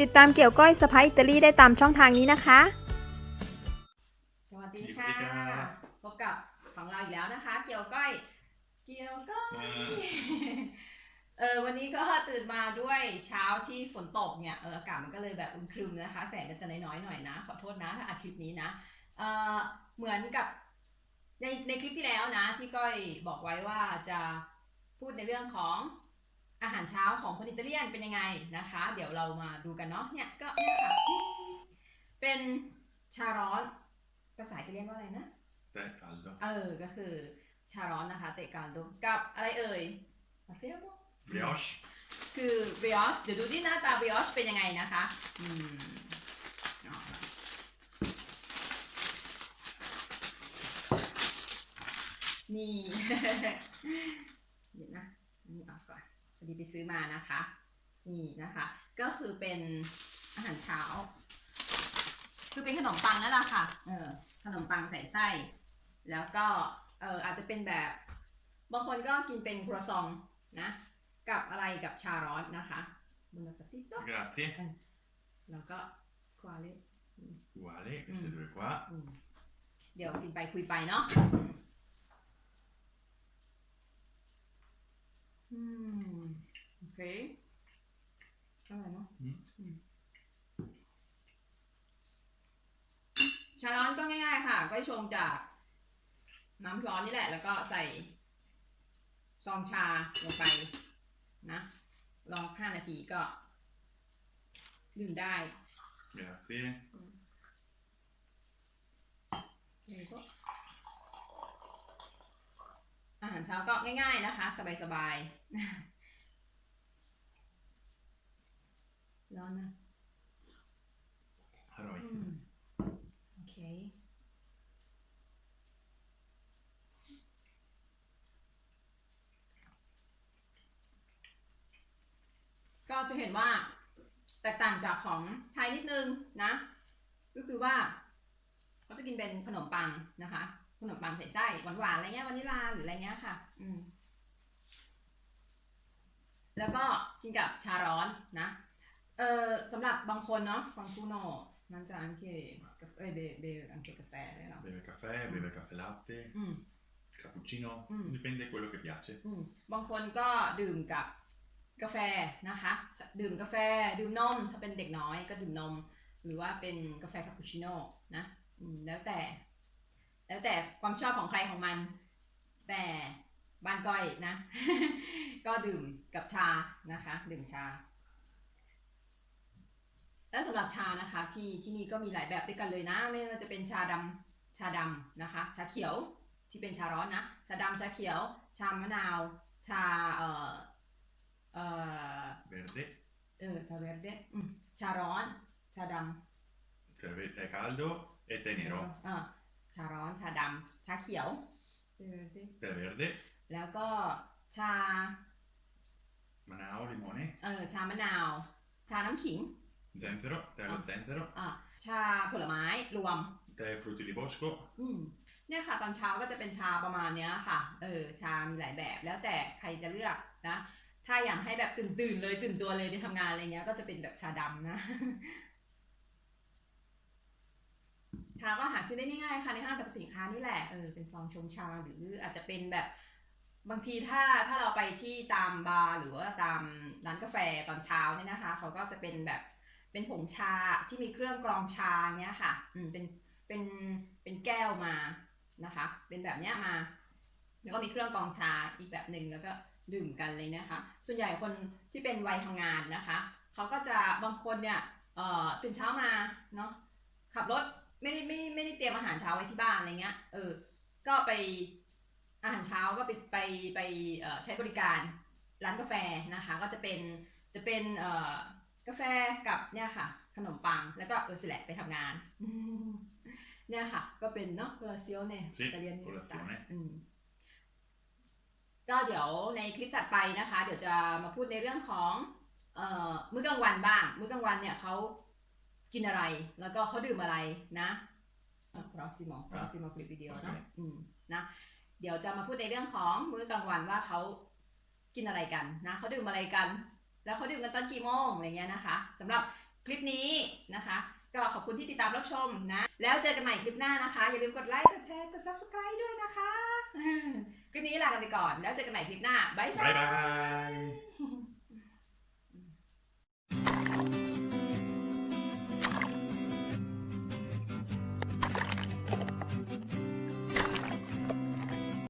ติดตามเกี่ยวก้อยสไปอิตาลีได้ตามช่องทางนี้นะคะ สวัสดีค่ะ สวัสดีครับพบกับของเราอีกแล้วนะคะ เกี่ยวก้อย เกี่ยวก้อย อ่า เออวันนี้ก็ตื่นมาด้วยเช้าที่ฝนตกเนี่ย เอออากาศมันก็เลยแบบอึมครึมนะคะ แสงก็จะน้อยๆหน่อยนะ ขอโทษนะถ้าอัดคลิปนี้นะ เออเหมือนกับในในคลิปที่แล้วนะ ที่ก้อยบอกไว้ว่าจะพูดในเรื่องของอา หารเช้าของคนอิตาเลียนเป็นยังไงนะคะ เดี๋ยวเรามาดูกันเนาะเนี่ยก็เนี่ยค่ะเป็นชาร้อนภาษาอิตาเลียนว่าอะไรนะ Tè caldo. เออก็คือชาร้อนนะคะเตะการดมกับอะไรเอ่ยมาเฟียบ Brioche. คือ brioche เดี๋ยวดูที่หน้าตา brioche เป็นยังไงนะคะอืมเอาล่ะนี่ เดี๋ยวนะอันนี่ออกก่อน พอดีไปซื้อมานะคะ นี่นะคะ ก็คือเป็นอาหารเช้า คือเป็นขนมปังนั่นแหละค่ะ เออ ขนมปังใส่ไส้ แล้วก็ เอออาจจะเป็นแบบ บางคนก็กินเป็นครัวซองนะ กับอะไรกับชาร้อนนะคะบุนปาติโต Grazie. แล้วก็ควาเล Uguale, queste Mm. due qua. อืมเดี๋ยวกินไปคุยไปเนาะ อืมโอเคอร่อยเนาะอืมอืมชาร้อนก็ง่ายๆค่ะ ก็ชงจากน้ำร้อนนี่แหละ แล้วก็ใส่ซองชาลงไปนะรอห้านาทีก็ ดื่มได้ Grazie. แล้วก็อาหาร เช้าก็ง่ายๆนะคะ สบายๆร้อนนะ Aroi. อืมโอเคก็จะเห็นว่าแตกต่างจากของไทยนิดนึงนะ ก็คือว่าเขาจะกินเป็นขนมปังนะคะ ขนมปังใส่ไส้หวานๆอะไรเงี้ยวานิลาหรืออะไรเงี้ยค่ะ อืม แล้วก็กินกับชาร้อนนะ เออสำหรับบางคนเนาะบางคูโนมันจะอันเคเอ้ยเบเบอันเคกาแฟได้หรอ Beve caffè, beve caffè latte, อืม cappuccino, Mm. dipende quello che piace. อืมบางคนก็ดื่มกับกาแฟนะคะ ดื่มกาแฟดื่มนม ถ้าเป็นเด็กน้อยก็ดื่มนม หรือว่าเป็นกาแฟคาปูชิโน่นะอืมแล้วแต่ แล้วแต่ความชอบของใครของมัน แต่บ้านก้อยนะ ก็ดื่มกับชานะคะ ดื่มชา แล้วสำหรับชานะคะ ที่ที่นี่ก็มีหลายแบบด้วยกันเลยนะ ไม่ว่าจะเป็นชาดำชาดำนะคะ ชาเขียวที่เป็นชาร้อนนะ ชาดำชาเขียว ชามะนาว ชาเอ่อเอ่อ Verde, เออชาเวรเดชาร้อน ชาดำ tè ve- tè caldo e tè nero. เออชาร้อน ชาดำชาเขียวเออสิ Tè verde, แล้วก็ชา manao, limone, เออชามะนาว ชาน้ำขิง zenzero, tè allo Ah. zenzero, อะชาผลไม้รวม tè frutti di bosco, อืมเนี่ยค่ะ ตอนเช้าก็จะเป็นชาประมาณเนี้ยค่ะ เออ ชามีหลายแบบแล้วแต่ใครจะเลือกนะ ถ้าอยากให้แบบตื่นตื่นๆเลยตื่นตัวเลยในทำงานอะไรเงี้ย ก็จะเป็นแบบชาดำนะ ชาก็หาซื้อได้ง่ายๆค่ะในห้างสรรพสินค้านี่แหละเออเป็นซองชงชาหรืออาจจะเป็นแบบบางทีถ้าถ้าเราไปที่ตามบาร์หรือว่าตามร้านกาแฟตอนเช้าเนี่ยนะคะ เขาก็จะเป็นแบบเป็นผงชาที่มีเครื่องกรองชาเนี้ยค่ะอืมเป็นเป็นเป็นแก้วมานะคะ เป็นแบบเนี้ยมา แล้วก็มีเครื่องกรองชาอีกแบบหนึ่งแล้วก็ดื่มกันเลยนะคะ ส่วนใหญ่คนที่เป็นวัยทำงานนะคะ เขาก็จะบางคนเนี่ยเอ่อตื่นเช้ามาเนาะขับรถ ไม่ได้ไม่ไม่ได้เตรียมอาหารเช้าไว้ที่บ้านอะไรเงี้ย เออ ก็ไปอาหารเช้าก็ไปไปไปเอ่อใช้บริการร้านกาแฟนะคะ ก็จะเป็นจะเป็นเอ่อกาแฟกับเนี่ยค่ะ ขนมปังแล้วก็เออสิแหละไปทำงาน เนี่ยค่ะ ก็เป็นเนาะ colazione Sì, italianista colazione อืมก็เดี๋ยวในคลิปถัดไปนะคะ เดี๋ยวจะมาพูดในเรื่องของเอ่อมื้อกลางวันบ้าง มื้อกลางวันเนี่ยเขา กินอะไร แล้วก็เขาดื่มอะไรนะอะ prossimo prossimo clip video เนอะโอเคอืมนะ เดี๋ยวจะมาพูดในเรื่องของมื้อกลางวันว่าเขากินอะไรกันนะเขาดื่มอะไรกัน แล้วเขาดื่มกันตอนกี่โมงอะไรเงี้ยนะคะสำหรับคลิปนี้นะคะ ก็ขอบคุณที่ติดตามรับชมนะ แล้วเจอกันใหม่คลิปหน้านะคะ อย่าลืมกดไลค์กดแชร์กด subscribe ด้วยนะคะ คลิปนี้ลากันไปก่อน แล้วเจอกันใหม่คลิปหน้าบ๊ายบาย Bye bye!